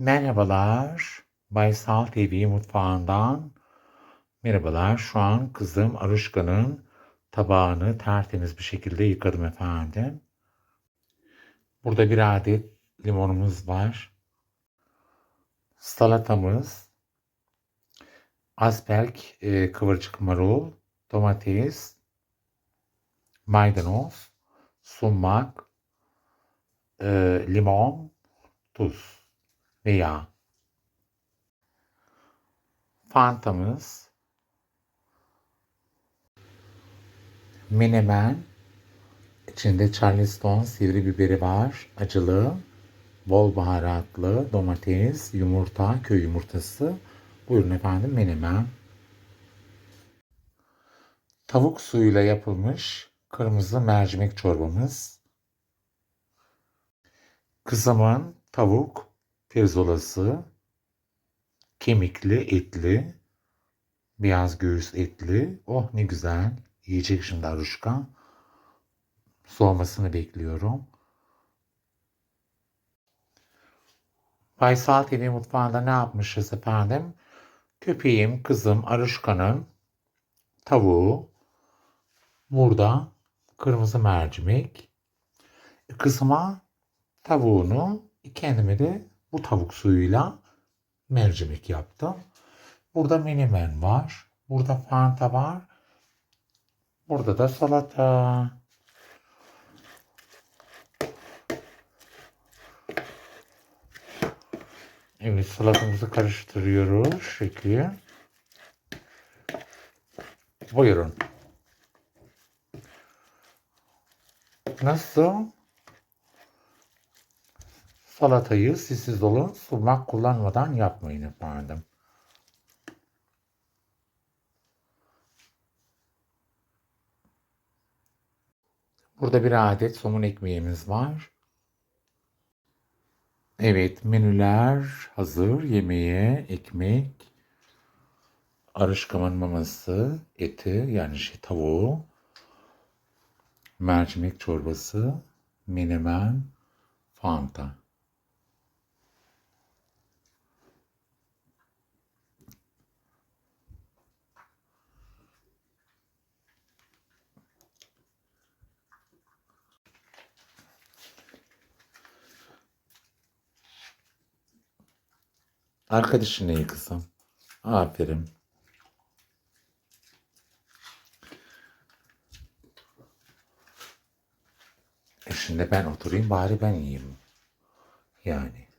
Merhabalar. Baysal TV mutfağından. Merhabalar. Şu an kızım Aruşka'nın tabağını tertemiz bir şekilde yıkadım efendim. Burada bir adet limonumuz var. Salatamız. Asperg e, kıvırcık marul, domates, maydanoz, sumak, e, limon, tuz ve yağ. Fantamız, menemen, içinde charleston sivri biberi var, acılı, bol baharatlı, domates, yumurta, köy yumurtası. Buyurun efendim menemen. Tavuk suyuyla yapılmış kırmızı mercimek çorbamız. Kızımın tavuk pirzolası, kemikli, etli, beyaz göğüs etli. Oh ne güzel. Yiyecek şimdi Aruşka. Soğumasını bekliyorum. Baysal TV mutfağında ne yapmışız efendim? Köpeğim, kızım, Aruşka'nın tavuğu, burada kırmızı mercimek, kızıma tavuğunu, kendime de bu tavuk suyuyla mercimek yaptım. Burada menemen var, burada fanta var, burada da salata. Evet salatamızı karıştırıyoruz. Şekli. Buyurun. Nasıl? Salatayı sessiz olun, sumak kullanmadan yapmayın efendim. Burada bir adet somun ekmeğimiz var. Evet, menüler hazır. Yemeğe, ekmek, arışkamın maması, eti yani şey tavuğu, mercimek çorbası, menemen, fanta. Arkadaşın iyi kızım. Aferin. E şimdi ben oturayım bari ben yiyeyim. Yani.